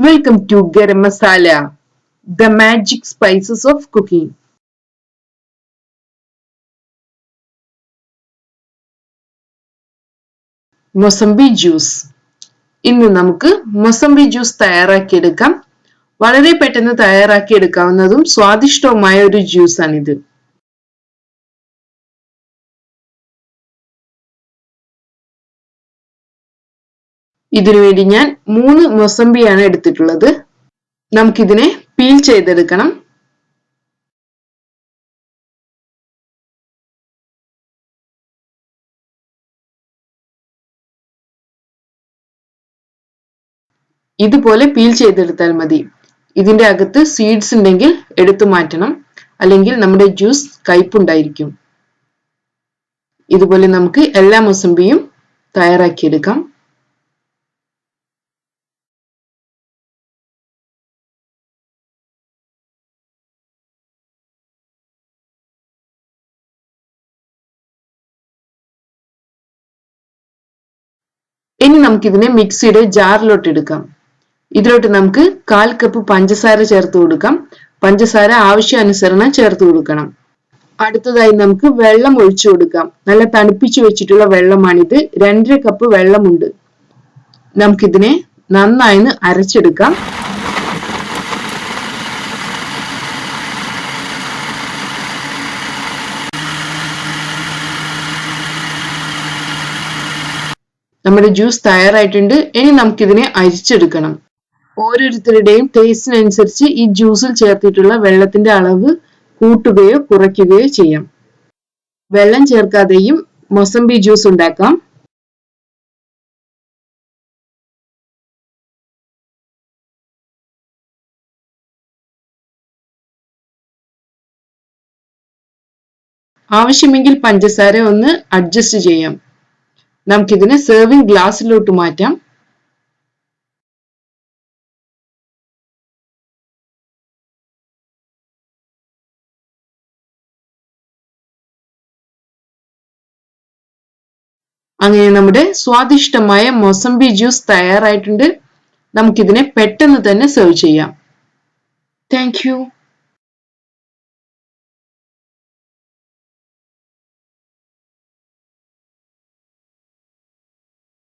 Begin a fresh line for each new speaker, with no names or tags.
Welcome to Garam Masala the magic spices of cooking mosambi juice ഇന്ന് നമുക്ക് mosambi juice തയ്യാറാക്കിയെടുക്കാം. വളരെ പെട്ടെന്ന് തയ്യാറാക്കിയെടുക്കാവുന്നതും സ്വാദിഷ്ടവുമായ ഒരു ജ്യൂസാണിത് ഇതിനുവേണ്ടി ഞാൻ മൂന്ന് മൊസംബിയാണ് എടുത്തിട്ടുള്ളത്. നമുക്കിതിനെ പീൽ ചെയ്തെടുക്കണം. ഇതുപോലെ പീൽ ചെയ്തെടുത്താൽ മതി. ഇതിന്റെ അകത്ത് സീഡ്സ് ഉണ്ടെങ്കിൽ എടുത്തു മാറ്റണം. അല്ലെങ്കിൽ നമ്മുടെ ജ്യൂസ് കയ്പുണ്ടായിരിക്കും ഇതുപോലെ നമുക്ക് എല്ലാ മൊസംബിയും തയ്യാറാക്കിയെടുക്കാം. ഇനി നമുക്കിതിനെ മിക്സിയുടെ ജാറിലോട്ട് എടുക്കാം. ഇതിലോട്ട് നമുക്ക് കാൽ കപ്പ് പഞ്ചസാര ചേർത്ത് കൊടുക്കാം. പഞ്ചസാര ആവശ്യാനുസരണം ചേർത്ത് കൊടുക്കണം. അടുത്തതായി നമുക്ക് വെള്ളം ഒഴിച്ചു കൊടുക്കാം. നല്ല തണുപ്പിച്ചു വെച്ചിട്ടുള്ള വെള്ളമാണിത്. രണ്ടര കപ്പ് വെള്ളമുണ്ട്. നമുക്കിതിനെ നന്നായി അരച്ചെടുക്കാം. നമ്മുടെ ജ്യൂസ് തയ്യാറായിട്ടുണ്ട്. ഇനി നമുക്കിതിനെ അരിച്ചെടുക്കണം. ഓരോരുത്തരുടെയും ടേസ്റ്റിനനുസരിച്ച് ഈ ജ്യൂസിൽ ചേർത്തിട്ടുള്ള വെള്ളത്തിന്റെ അളവ് കൂട്ടുകയോ കുറയ്ക്കുകയോ ചെയ്യാം. വെള്ളം ചേർക്കാതെയും മൊസംബി ജ്യൂസ് ഉണ്ടാക്കാം. ആവശ്യമെങ്കിൽ പഞ്ചസാര ഒന്ന് അഡ്ജസ്റ്റ് ചെയ്യാം. നമുക്കിതിനെ സെർവിംഗ് ഗ്ലാസ്സിലോട്ട് മാറ്റാം. അങ്ങനെ നമ്മുടെ സ്വാദിഷ്ടമായ മൊസംബി ജ്യൂസ് തയ്യാറായിട്ടുണ്ട്. നമുക്കിതിനെ പെട്ടെന്ന് തന്നെ സെർവ് ചെയ്യാം. താങ്ക്